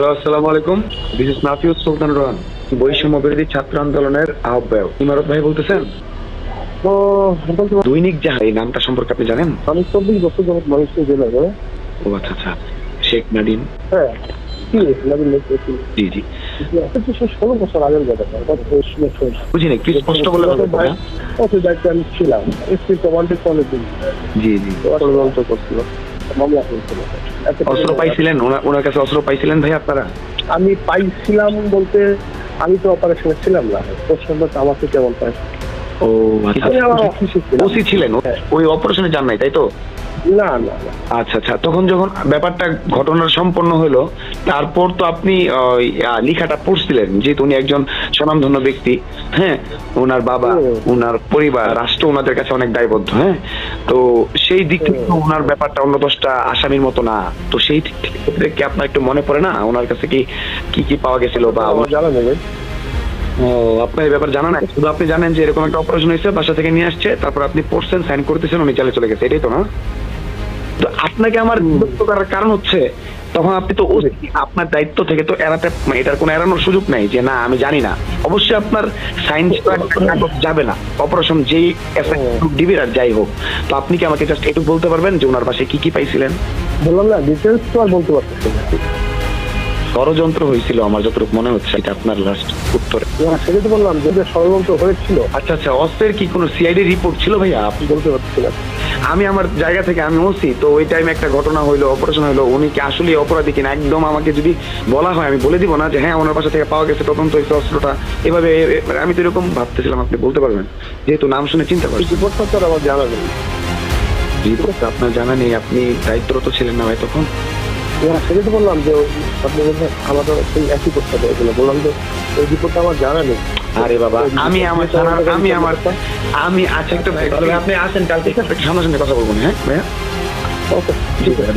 Hello আসসালামু আলাইকুম। This is Nafiuz Sultan Rohan বৈষম্য বিরোধী ছাত্র আন্দোলনের আহ্বায়ক। ইমারত ভাই বলতেছেন? তো দৈনিক যাহা এই নামটা সম্পর্কে আপনি জানেন? আমি চব্বিশ বছর যাবত মানুষকে জেলা ও আচ্ছা আচ্ছা। শেখ নাদিম। হ্যাঁ জি জি। ষোলো বছর আগের বুঝিনি একটু স্পষ্ট বলে আমি ছিলাম এসপি কমান্ডে অনেকদিন জি জি। ষড়যন্ত্র করছিল। মামলা হয়েছিল অস্ত্র পাইছিলেন? ওনার- কাছে অস্ত্র পাইছিলেন ভাই আপনারা? আমি পাইছিলাম বলতে আমি তো অপারেশনে ছিলাম না। প্রশ্নটা সঙ্গে আমাকে কেমন পাই ও আচ্ছা। ওসি ছিলেন? ওই অপারেশনে যান নাই তাই তো? না না না। আচ্ছা আচ্ছা। তখন যখন ব্যাপারটা ঘটনা সম্পন্ন হলো তারপর তো আপনি ওই, আহ, লেখাটা পড়ছিলেন যেহেতু উনি একজন স্বনামধন্য ব্যক্তি হ্যাঁ? ওনার বাবা হুম। ওনার পরিবার রাষ্ট্র ওনাদের কাছে অনেক দায়বদ্ধ হ্যাঁ? তো সেই দিক থেকে তো ওনার ব্যাপারটা অন্য দশটা আসামির মতো না। তো সেই দিক থেকে কি আপনার একটু মনে পড়ে না? ওনার কাছে কি কি কি পাওয়া গেছিল বা আমার জানা ও আপনার এই ব্যাপার জানা নাই শুধু আপনি জানেন যে এরকম একটা অপারেশন হয়েছে বাসা থেকে নিয়ে আসছে তারপর আপনি পড়ছেন সাইন করতেছেন উনি চালে চলে গেছে। এটাই তো না? তো আপনাকে আমার বিরক্ত করার কারণ হচ্ছে তখন আপনি তো আপনার দায়িত্ব থেকে তো এড়াতে মানে এটার কোনো এড়ানোর সুযোগ নাই যে না আমি জানি না। অবশ্যই আপনার সাইন্স যাবে না। অপারেশন যেই ডিবির আর যাই হোক। তো আপনি কি আমাকে জাস্ট একটু বলতে পারবেন যে ওনার পাশে কি কি পাইছিলেন? বললাম না ডিটেলস তো আর বলতে পারতেছি না। ষড়যন্ত্র হয়েছিল আমার যতটুকু মনে হচ্ছে এটা আপনার লাস্ট উত্তরে। না, সেটা তো বললাম যে ষড়যন্ত্র হয়েছিল। আচ্ছা আচ্ছা অস্ত্রের কি কোনো সিআইডি রিপোর্ট ছিল ভাইয়া? আপনি বলতে পারতেছি না আমি আমার জায়গা থেকে আমি ওসি তো ওই টাইমে একটা ঘটনা হইল অপারেশন হইল উনি কি আসলে অপরাধী কিনা একদম আমাকে যদি বলা হয় আমি বলে দিব না যে হ্যাঁ ওনার পাশে থেকে পাওয়া গেছে তদন্ত হয়েছে অস্ত্রটা। এভাবে এ- আমি তো এরকম ভাবতেছিলাম আপনি বলতে পারবেন। যেহেতু নাম শুনে চিন্তা করছি রিপোর্টটা তো আমার জানা নেই। রিপোর্টটা আপনার জানা নেই আপনি দায়িত্বরত ছিলেন না ভাই তখন? না, সেটা তো বললাম যে আপনি বলছেন আমাদের সেই একই করতে হবে এগুলো বললাম যে ওই রিপোর্টটা আমার জানা নেই। আরে বাবা আমি আমার আমি আমার আমি আচ্ছা একটা ভাই আপনি আসেন কালকে। সামনাসামনি কথা বলব হ্যাঁ? ভাইয়া ওকে ঠিক ভাইয়া